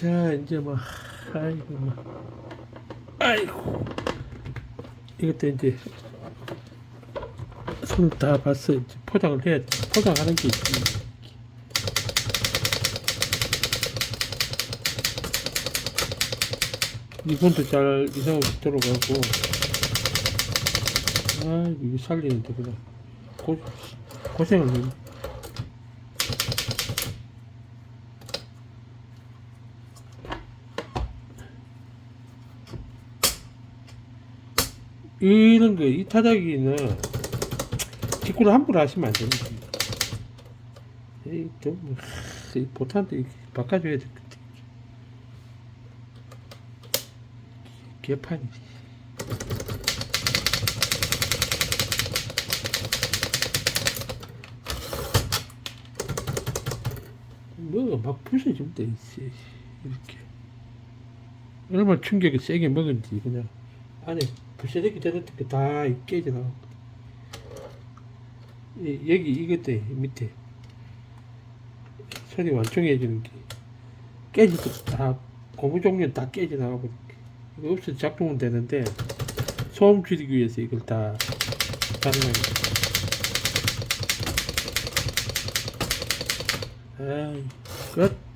자 이제 뭐 아이고 뭐. 아이고. 이것도 이제 손다 봤어 이제 포장을 해야지 포장하는 게 있지. 이분도 잘 이상 없이 들어가고. 아 이거 살리는데 그냥 고, 고생을 했네 이런 거, 이 타자기는 직구를 함부로 하시면 안 됩니다. 이, 좀, 이렇게 바꿔줘야 될 것 같아. 개판이지. 뭐, 막 부서지면 돼. 이렇게. 얼마나 충격이 세게 먹은지, 그냥. 안에 부셔지기 전에 다 깨져 나가고 여기 이것도 밑에 손이 완충해지는 게 깨질 때다 고무 종류 다 깨져 나가고 이거 없어 작동은 되는데 소음 줄이기 위해서 이걸 다 가능한 거야. 아이 끝